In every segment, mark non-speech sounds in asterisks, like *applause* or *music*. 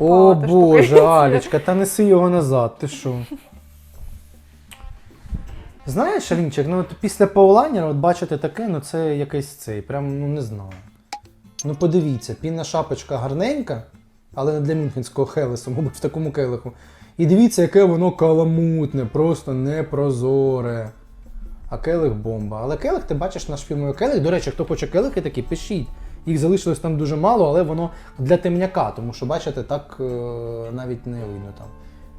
О Боже. Алічка, та неси його назад, ти що? Знаєш, Алінчик, ну от після Паулайнера, от бачите таке, ну це якийсь цей, прям ну не знаю. Ну подивіться, пінна шапочка гарненька, але не для мюнхенського хелесу, мабуть, в такому келиху. І дивіться, яке воно каламутне, просто непрозоре. А келих бомба. Але келих, ти бачиш наш фірмовий келих. До речі, хто хоче келихи такі, пишіть. Їх залишилось там дуже мало, але воно для темняка, тому що, бачите, так е, навіть не видно там,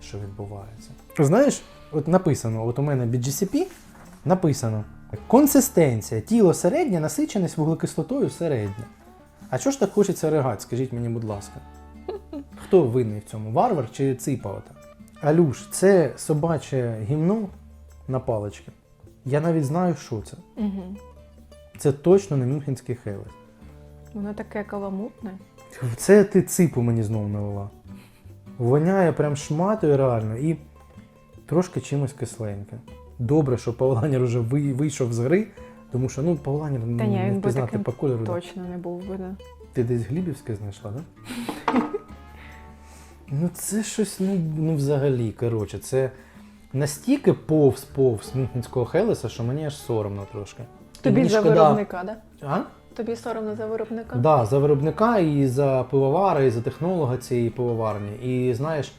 що відбувається. Знаєш, от написано, от у мене від GCP написано: консистенція, тіло середнє, насиченість вуглекислотою середня. А чого ж так хочеться ригати, скажіть мені, будь ласка. Хто винний в цьому? Варвар чи ципавата? Алюш, це собаче гімно на палички. Я навіть знаю, що це. Мгм. Це точно не мюнхенський хелес. Воно таке каламутне. Це ти ципу мені знову налила. Воняє прям шматою реально і трошки чимось кисленьке. Добре, що Павланір ви- вийшов з гри, тому що ну Павланір Та ну, ні, не він впізнати таким по кольору. Точно не був би. да. Ти десь Глібівське знайшла, так? Да? *laughs* ну це щось, ну, ну взагалі, коротше, це настільки повз-повз мюнхенського Хелеса, що мені аж соромно трошки. Тобі за шкода- виробника, да? А? Тобі соромно за виробника? Да, за виробника і за пивовара, і за технолога цієї пивоварні. І знаєш,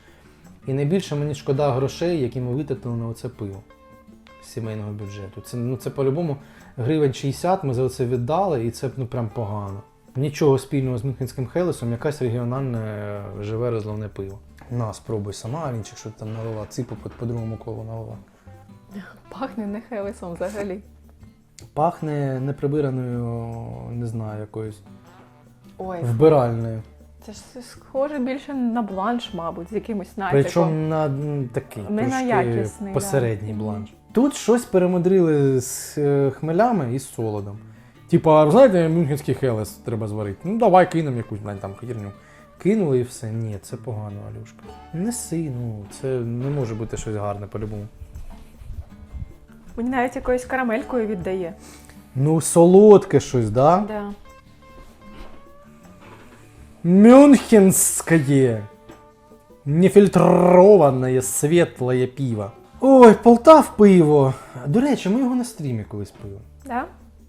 і найбільше мені шкода грошей, які ми витратили на оце пиво з сімейного бюджету. Це, ну, це по-любому гривень 60 ми за це віддали, і це ну, прям погано. Нічого спільного з Мюнхенським Хелесом, якась регіональне е, живе розливне пиво. На, спробуй сама, Алінчик, що ти там налила, ципу по, по другому колу налила. Пахне не хелесом взагалі. Пахне неприбираною, не знаю, якоюсь Ой, вбиральною. це ж схоже більше на бланш, мабуть, з якимось натяком. Причому на м, такий Не на трошки якісний, да. посередній бланш. Тут щось перемудрили з е, хмелями і з солодом. Типа, знаєте, мюнхенський хелес треба зварити. Ну давай кинемо якусь блядь, там хірню. Кинули і все. Ні, це погано, Алюшка. Неси, ну це не може бути щось гарне по-любому. Мені навіть якоюсь карамелькою віддає. Ну, солодке щось, да? Да. Мюнхенское. Нефільтроване світле пиво. Ой, Полтав пиво. До речі, ми його на стрімі колись пили. Да?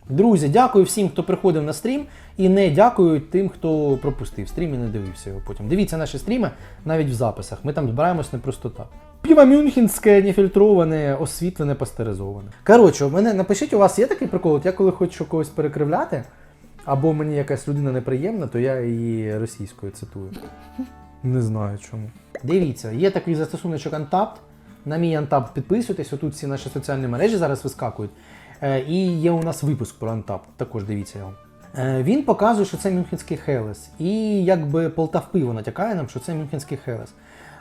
Друзі, дякую всім, хто приходив на стрім, і не дякую тим, хто пропустив стрім і не дивився його потім. Дивіться наші стріми навіть в записах. Ми там збираємось не просто так. Піво мюнхенське, нефільтроване, освітлене, пастеризоване. Коротше, у мене напишіть, у вас є такий прикол, от я коли хочу когось перекривляти, або мені якась людина неприємна, то я її російською цитую. Не знаю чому. Дивіться, є такий застосуночок Untapped. На мій Untapped підписуйтесь, отут всі наші соціальні мережі зараз вискакують. Е, І є у нас випуск про Untapped, також дивіться його. Е, Він показує, що це Мюнхенський Хелес. І якби Полтав пиво натякає нам, що це Мюнхенський Хелес.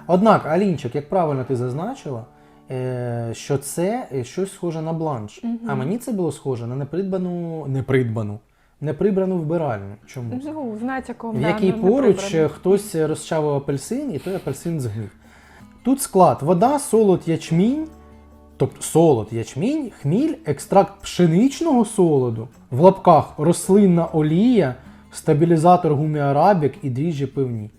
Однак, Алінчик, як правильно ти зазначила, е, що це е, щось схоже на бланш. Мгм. А мені це було схоже на непридбану, непридбану, неприбрану вбиральню. Чомусь Ну, в якій ну, поруч неприбрано. хтось розчавив апельсин, і той апельсин згнив. Тут склад: вода, солод, ячмінь, тобто солод, ячмінь, хміль, екстракт пшеничного солоду, в лапках рослинна олія, стабілізатор гуміарабік і дріжджі пивні.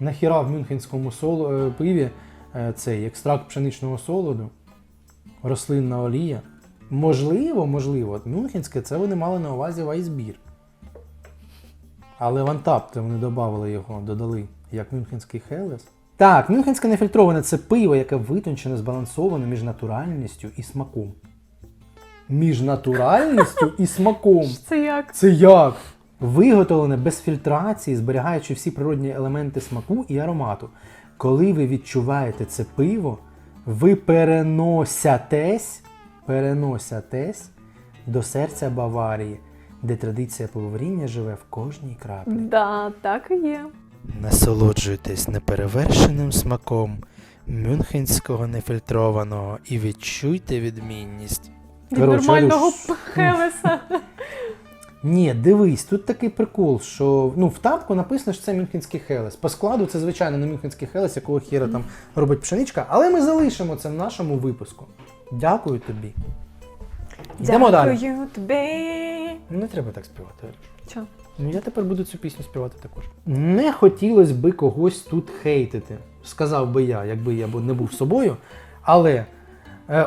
Нахіра в мюнхенському соло, е, пиві е, цей екстракт пшеничного солоду, рослинна олія. Можливо, можливо, от мюнхенське це вони мали на увазі вайсбір. Але в Антапте вони додали його, додали як Мюнхенський Хелес. Так, Мюнхенське нефільтроване це пиво, яке витончене, збалансоване між натуральністю і смаком. Між натуральністю і смаком. Це як? Це як? Виготовлене без фільтрації, зберігаючи всі природні елементи смаку і аромату. Коли ви відчуваєте це пиво, ви переносятесь, переносятесь до серця Баварії, де традиція пивоваріння живе в кожній краплі. Да, так і є. Насолоджуйтесь неперевершеним смаком мюнхенського нефільтрованого і відчуйте відмінність. Від Коротше, нормального Алюш, хелеса. Ні, дивись, тут такий прикол, що ну, в тапку написано, що це Мюнхенський Хелес. По складу це, звичайно, не Мюнхенський Хелес, якого хіра там робить пшеничка, але ми залишимо це в нашому випуску. Дякую тобі. Йдемо далі. Дякую тобі. Ну, Не треба так співати. Чо? Ну, я тепер буду цю пісню співати також. Не хотілося би когось тут хейтити. Сказав би я, якби я не був собою. Але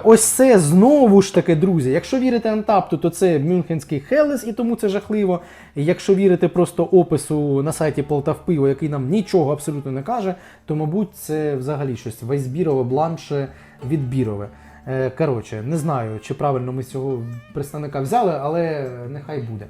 ось це знову ж таки, друзі. Якщо вірити Антапту, то це Мюнхенський Хелес, і тому це жахливо. Якщо вірити просто опису на сайті Полтавпиво, який нам нічого абсолютно не каже, то, мабуть, це взагалі щось вайсбірове, бланше, відбірове. Е, Коротше, не знаю, чи правильно ми цього представника взяли, але нехай буде.